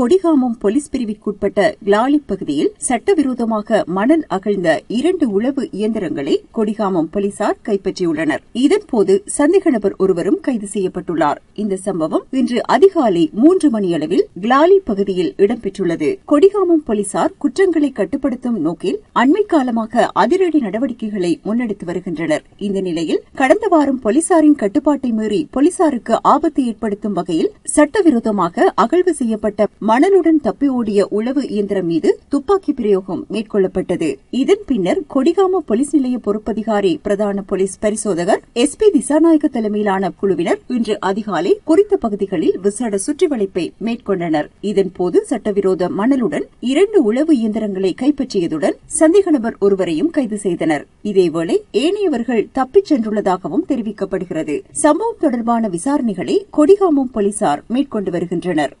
Kodikamam police பிரிவிற்குட்பட்ட Kilali பகுதியில் சட்டவிரோதமாக மணல் அகழ்ந்த இரண்டு உளவு இயந்திரங்களை கொடிகாமம் போலீசார் கைப்பற்றியுள்ளனர். இதன்போது சந்தேக நபர் ஒருவரும் கைது செய்யப்பட்டுள்ளார். இந்த சம்பவம் இன்று அதிகாலை மூன்று மணியளவில் கிளாலி பகுதியில் இடம்பெற்றுள்ளது. கொடிகாமம் போலீசார் குற்றங்களை கட்டுப்படுத்தும் நோக்கில் அண்மை காலமாக அதிரடி நடவடிக்கைகளை முன்னெடுத்து வருகின்றனர். இந்த நிலையில் கடந்த வாரம் போலீசாரின் கட்டுப்பாட்டை மீறி போலீசாருக்கு ஆபத்து ஏற்படுத்தும் வகையில் சட்டவிரோதமாக அகழ்வு செய்யப்பட்ட மணலுடன் தப்பி ஓடிய உளவு இயந்திரம் மீது துப்பாக்கி பிரயோகம் மேற்கொள்ளப்பட்டது. இதன் பின்னர் கொடிகாம போலீஸ் நிலைய பொறுப்பதிகாரி பிரதான போலீஸ் பரிசோதகர் எஸ் பி திசாநாயக்க தலைமையிலான குழுவினர் இன்று அதிகாலை குறித்த பகுதிகளில் விசேட சுற்றிவளைப்பை மேற்கொண்டனர். இதன்போது சட்டவிரோத மணலுடன் இரண்டு உளவு இயந்திரங்களை கைப்பற்றியதுடன் சந்தேக நபர் ஒருவரையும் கைது செய்தனர். இதேவேளை ஏனையவர்கள் தப்பிச் சென்றுள்ளதாகவும் தெரிவிக்கப்படுகிறது. சம்பவம் தொடர்பான விசாரணைகளை கொடிகாமம் போலீசார் மேற்கொண்டு வருகின்றனர்.